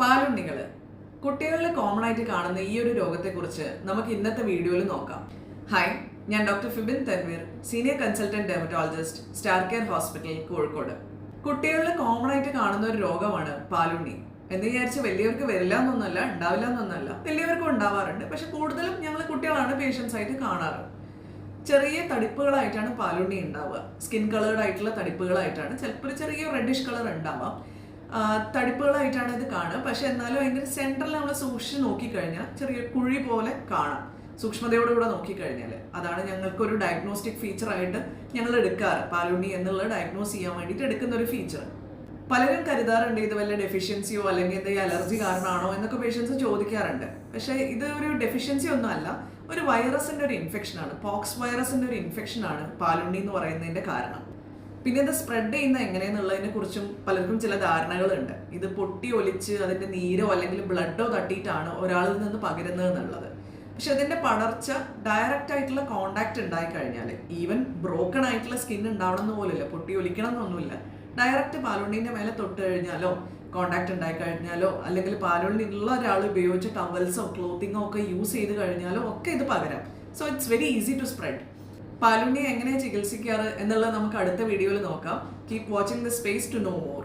പാലുണ്ണികൾ കുട്ടികളിൽ കോമൺ ആയിട്ട് കാണുന്ന ഈ ഒരു രോഗത്തെക്കുറിച്ച് നമുക്ക് ഇന്നത്തെ വീഡിയോയിൽ നോക്കാം. ഹായ് ഞാൻ doctor Fibin Tanveer senior consultant dermatologist star care hospital Kozhikode. കുട്ടികളിൽ കോമൺ ആയിട്ട് കാണുന്ന ഒരു രോഗമാണ് പാലുണ്ണി. എന്ന് വിചാരിച്ച് വലിയവർക്ക് വരില്ല എന്നൊന്നല്ല ഉണ്ടാവില്ല എന്നൊന്നല്ല വലിയവർക്കും ഉണ്ടാവാറുണ്ട് പക്ഷെ കൂടുതലും ഞങ്ങൾ കുട്ടികളാണ് പേഷ്യൻസ് ആയിട്ട് കാണാറ്. ചെറിയ തടിപ്പുകളായിട്ടാണ് പാലുണ്ണി ഉണ്ടാവുക. സ്കിൻ കളേർഡ് ആയിട്ടുള്ള തടിപ്പുകളായിട്ടാണ്. ചിലപ്പോൾ ചെറിയ റെഡിഷ് കളർ ഉണ്ടാവാം. തടിപ്പുകളായിട്ടാണ് ഇത് കാണുക. പക്ഷെ എന്നാലും അതിന്റെ സെന്ററിൽ നമ്മൾ സൂക്ഷിച്ച് നോക്കിക്കഴിഞ്ഞാൽ ചെറിയ കുഴി പോലെ കാണാം. സൂക്ഷ്മതയോടുകൂടെ നോക്കിക്കഴിഞ്ഞാൽ അതാണ് ഞങ്ങൾക്ക് ഒരു ഡയഗ്നോസ്റ്റിക് ഫീച്ചർ ആയിട്ട് ഞങ്ങൾ എടുക്കാറ്. പാലുണ്ണി എന്നുള്ള ഡയഗ്നോസ് ചെയ്യാൻ വേണ്ടിയിട്ട് എടുക്കുന്ന ഒരു ഫീച്ചർ പലരും കരുതാറുണ്ട് ഇത് വല്ല ഡെഫിഷ്യൻസിയോ അല്ലെങ്കിൽ എന്തെങ്കിലും അലർജി കാരണമാണോ എന്നൊക്കെ പേഷ്യൻസ് ചോദിക്കാറുണ്ട്. പക്ഷേ ഇത് ഒരു ഡെഫിഷ്യൻസി ഒന്നും അല്ല. ഒരു വൈറസിന്റെ ഒരു ഇൻഫെക്ഷനാണ് പോക്സ് വൈറസിന്റെ ഒരു ഇൻഫെക്ഷനാണ് പാലുണ്ണി എന്ന് പറയുന്നതിന്റെ കാരണം. പിന്നെ ഇത് സ്പ്രെഡ് ചെയ്യുന്ന എങ്ങനെയെന്നുള്ളതിനെ കുറിച്ചും പലർക്കും ചില ധാരണകളുണ്ട്. ഇത് പൊട്ടി ഒലിച്ച് അതിന്റെ നീരോ അല്ലെങ്കിൽ ബ്ലഡോ തട്ടിയിട്ടാണ് ഒരാളിൽ നിന്ന് പകരുന്നത് എന്നുള്ളത്. പക്ഷെ അതിന്റെ പടർച്ച ഡയറക്റ്റ് ആയിട്ടുള്ള കോണ്ടാക്ട് ഉണ്ടായി കഴിഞ്ഞാൽ ഈവൻ ബ്രോക്കൺ ആയിട്ടുള്ള സ്കിൻ ഉണ്ടാവണം എന്ന് പോലില്ല പൊട്ടി ഒലിക്കണം എന്നൊന്നുമില്ല. ഡയറക്റ്റ് പാലുണ്ണിന്റെ മേലെ തൊട്ട് കഴിഞ്ഞാലോ കോണ്ടാക്ട് ഉണ്ടായി കഴിഞ്ഞാലോ അല്ലെങ്കിൽ പാലുണ്ണി ഒരാൾ ഉപയോഗിച്ച ടവൽസോ ക്ലോത്തിങ്ങോ ഒക്കെ യൂസ് ചെയ്ത് കഴിഞ്ഞാലോ ഒക്കെ ഇത് പകരാം. So it's very easy to spread പാലുണ്ണിയെ എങ്ങനെ ചികിത്സിക്കാറ് എന്നുള്ളത് നമുക്ക് അടുത്ത വീഡിയോയിൽ നോക്കാം. Keep watching the space to know more